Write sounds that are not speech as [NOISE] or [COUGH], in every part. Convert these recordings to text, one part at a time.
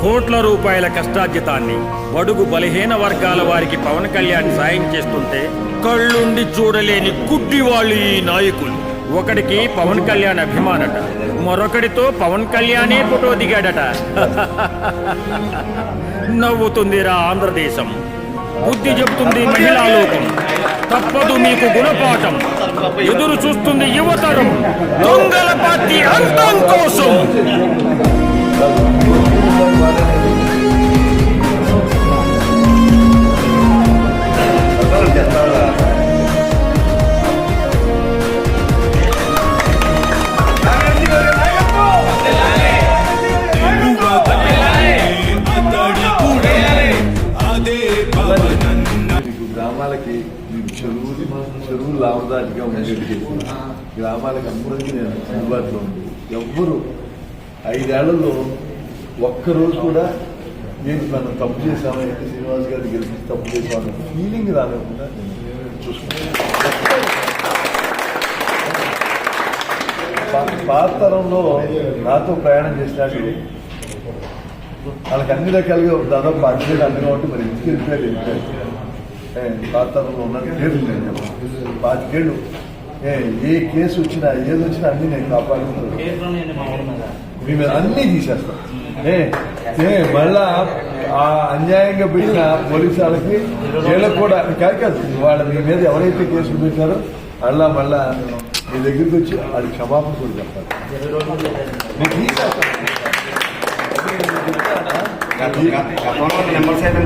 కోట్ల రూపాయల కష్టార్జితాన్ని బడుగు బలహీన వర్గాల వారికి పవన్ కళ్యాణ్ సాయం చేస్తుంటే కళ్ళుండి చూడలేని గుడ్డివాళ్ళు ఈ నాయకులు. ఒకడికి పవన్ కళ్యాణ్ అభిమానట మరొకడితో పవన్ కళ్యాణే ఫోటో దిగాడట. [LAUGHS] నవ్వుతుందిరా ఆంధ్రదేశం. బుద్ధి చెబుతుంది మహిళా లోకం. తప్పదు మీకు గుణపాఠం. ఎదురు చూస్తుంది యువతరం. దొంగల పార్టీ అంతం కోసం. మీకు చెరువులు చెరువులు లాభదాయకంగా ఉండేది గ్రామాలకు అందరికీ నేను అందుబాటులో ఉంది. ఎవ్వరు ఐదేళ్ళలో ఒక్కరోజు కూడా నేను మనం తప్పు చేశాము ఎన్టీ శ్రీనివాస్ గారిని గెలిపించి తప్పు చేశామని ఫీలింగ్ రాలేకుండా నేను చూసుకుంటాను పా- పాత తరంలో నాతో ప్రయాణం చేసినట్టు వాళ్ళకి అన్ని రకాలుగా దాదాపు బాధ్యత అందులో ఉంటే మరి ఇంటికి వెళ్ళిపోయారు వెళ్ళిపోయారు. ఏ, పాత తరంలో ఉన్న పేర్లు నేను పాతికేళ్ళు ఏ ఏ కేసు వచ్చినా ఏది వచ్చినా అన్ని నేను కాపాడుతున్నాను మీ మీద తీసేస్తాం. ఏ మళ్ళా ఆ అన్యాయంగా పెట్టిన పోలీసు వాళ్ళకి వీళ్ళకి కూడా కాదు కాదు వాళ్ళ మీ మీద ఎవరైతే కేసులు పెట్టారో అలా మళ్ళా మీ దగ్గరికి వచ్చి వాళ్ళు క్షమాపణ కూడా చెప్పాలి. నేను తీసేస్తాను గతంలో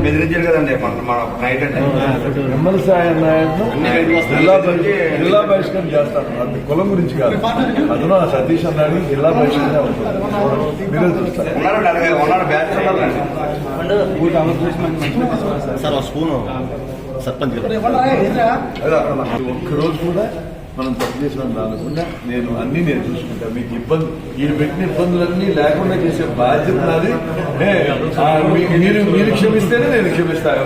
బెదిరించారు కదండి మన నైట్ జిల్లా బహిష్- జిల్లా బహిష్కరణ చేస్తాను అది కులం గురించి కాదు. అతను ఆ సతీష్ అన్నాడు జిల్లా బహిష్కరణ మీరే చూస్తారు. Batch sir spoon. సర్పంచ్ ఒక్కరోజు కూడా మనం తప్పు చేసిన అనుకుంటా నేను అన్ని నేను చూసుకుంటా. మీకు ఇబ్బంది మీరు పెట్టిన ఇబ్బందులన్నీ లేకుండా చేసే బాధ్యత నాది. మీరు మీరు క్షమిస్తేనే నేను క్షమిస్తాను